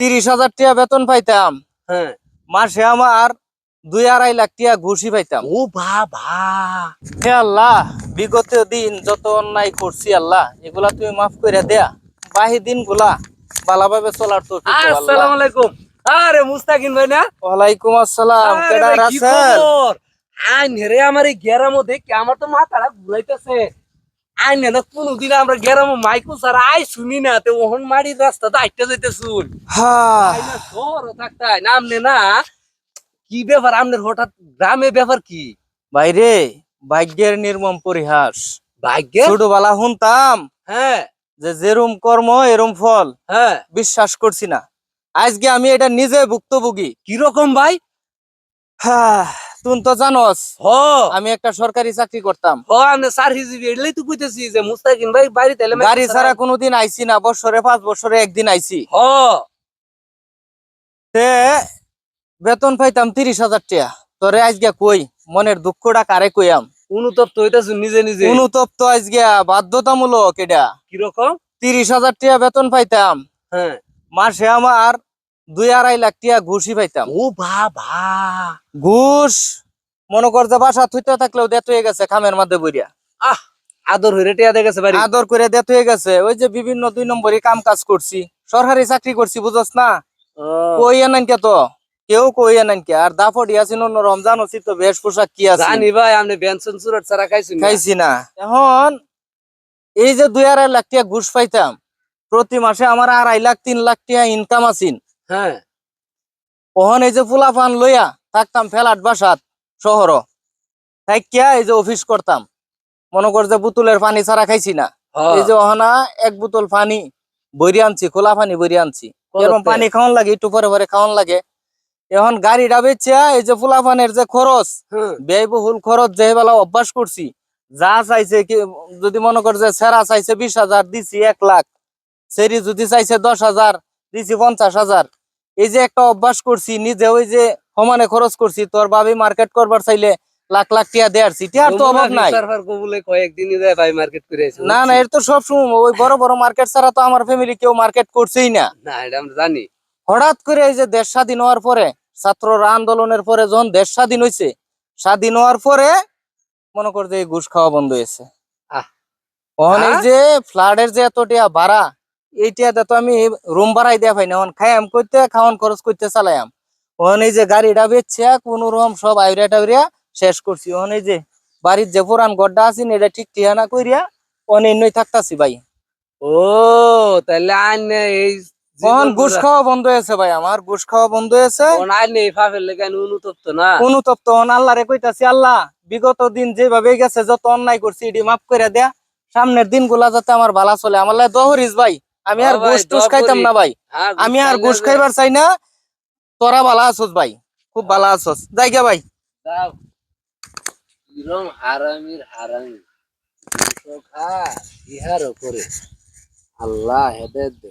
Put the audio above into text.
তিরিশ হাজার টাকা বেতন পাইতাম। হ্যাঁ। মাসে আমার দুই আড়াই লাখ টাকা ঘুষি পাইতাম। ও বাবা। হে আল্লাহ বিগত দিন যত অন্যায় করছি আল্লাহ এগুলা তুমি মাফ করে দেয়া। বাহি দিনগুলা ভালোভাবে চলার তো আসসালামু আলাইকুম। আরে মুস্তাকিন ভাই না? ওয়ালাইকুম আসসালাম কেডা রাসেল আইন হেরে আমার এই গেরামো দেখে আমার তো মাথাটা ঘুরাইতেছে। আইন না কোনদিন আমরা গেরামো মাইকু স্যার আই শুনি না তো ওহন মারি রাস্তা তো আইটা যাইতে শুন হ্যাঁ আইনা শহর থাকতাই না কি ব্যাপার আপনার হঠাৎ গ্রামে ব্যাপার কি? বাইরে ভাগ্যের নির্মম পরিহাস। ভাগ্য ছোটবেলা শুনতাম হ্যাঁ। যে যেরম কর্ম এরম ফল। হ্যাঁ। বিশ্বাস করছি না। আজকে আমি এটা নিজে ভুক্তভোগী। কীরকম ভাই? হ্যাঁ তুই তো জানোস হ। আমি একটা সরকারি চাকরি করতাম। হ আপনি স্যার হিসেবে এলেই তো কইতেছি যে ভাই এলে গাড়ি ছাড়া কোনোদিন আইছি না বছরে পাঁচ বছরে একদিন আইছি। হ। তে বেতন পাইতাম তিরিশ হাজার টাকা। তোরে আজকে কই মনের দুঃখটা কারে কইয়াম? অনুতপ্ত হইতাছুন নিজে নিজে। অনুতপ্ত আজকে বাধ্যতামূলক এটা। কীরকম? তিরিশ হাজার টাকা বেতন পাইতাম। হ্যাঁ। মাসে আমার দুই আড়াই লাখ টাকা ঘুষই পাইতাম। ও বাবা। ঘুষ মনে কর যে বাসা থুইতে থাকলেও দেত হয়ে গেছে খামের মধ্যে বইরিয়া আহ আদর হইরে টিয়া দেখেছে বাড়ি। আদর করে দেত হয়ে গেছে। ওই যে বিভিন্ন দুই নম্বরই কাম কাজ করছি সরকারি চাকরি করছি বুঝছ না? ও, কই আনান কে তো? কেউ কই আনান কে? আর দাফড়ি আছেন অন্য রমজান হচ্ছি তো বেশ পোশাক কি আছে? জানি ভাই আপনি বেনসন সুরট ছাড়া খাইছেন না? খাইছি না। এখন এই যে দুই আড়াই লাখ টাকা ঘুষ পাইতাম প্রতি মাসে আমার আড়াই লাখ তিন লাখ টিয়া ইনকাম আছিন। হ্যাঁ। ওহন এই যে ফুলা ফান লইয়া থাকতাম ফেলাট বাসাত শহর থাকিয়া এই যে অফিস করতাম। মনে কর যে বোতলের পানি ছাড়া খাইছি না। হ্যাঁ। এই যে ওহনা এক বোতল পানি বইরি আনছি খোলা পানি বইরি আনছি। এরকম পানি খাওয়ান লাগে একটু পরে পরে খাওয়ান লাগে। এখন গাড়িটা বেচে এই যে ফুলা পানের যে খরচ। ব্যয়বহুল খরচ যে বেলা অভ্যাস করছি যা চাইছে কি যদি মনে কর যে সেরা চাইছে বিশ হাজার দিছি এক লাখ। সেরি যদি চাইছে দশ হাজার দিছি পঞ্চাশ হাজার। এই যে একটা অভ্যাস করছি নিজে ওই যে সমানে খরচ করছি তোর ভাবি মার্কেট করবার চাইলে লাখ লাখ টিয়া দেয়ারছি টিয়ার তো অভাব নাই। না না এর তো সব সময় ওই বড় বড় মার্কেট ছাড়া তো আমার ফ্যামিলি কেউ মার্কেট করছেই না। না এটা আমরা জানি। হঠাৎ করে এই যে দেশ স্বাধীন হওয়ার পরে ছাত্ররা আন্দোলনের পরে যখন দেশ স্বাধীন হয়েছে স্বাধীন হওয়ার পরে মনে কর যে এই ঘুষ খাওয়া বন্ধ হয়েছে। আহ। ওখানে? যে ফ্লাডের যে এত টিয়া ভাড়া এই টিয়াতে তো আমি রুম ভাড়াই দেয়া পাই না এখন খাইয়াম করতে খাওয়ান খরচ করতে চালাইয়াম। ওখানে এই যে গাড়িটা বেচছে কোন রকম সব আইরিয়া টাইরিয়া শেষ করছি। ওখানে এই যে বাড়ির যে পুরান গড্ডা আছি এটা ঠিক ঠিকানা কইরিয়া অনেক থাকতাছি ভাই। ও তাহলে আইন এই কখন ঘুষ খাওয়া বন্ধ হয়েছে ভাই আমার ঘুষ খাওয়া বন্ধ হয়েছে। আইন এই ফাফের লেগে অনুতপ্ত না? অনুতপ্ত আল্লাহ রে কইতাছি আল্লাহ বিগত দিন যেভাবে গেছে যত অন্যায় করছি এটি মাফ করে দেয়া। সামনের দিনগুলা যাতে আমার ভালো চলে। আমার লাই দহরিস ভাই। আমি আর গোস টোস খাইতাম না ভাই। হ্যাঁ, আমি আর গোশ খাইবার চাই না। তোরা ভালো আছস ভাই খুব ভালো আছস। জায়গা ভাই। দাও। কিরম হারামির হারামি। দুশো ইহার করে আল্লাহ হেদের দে।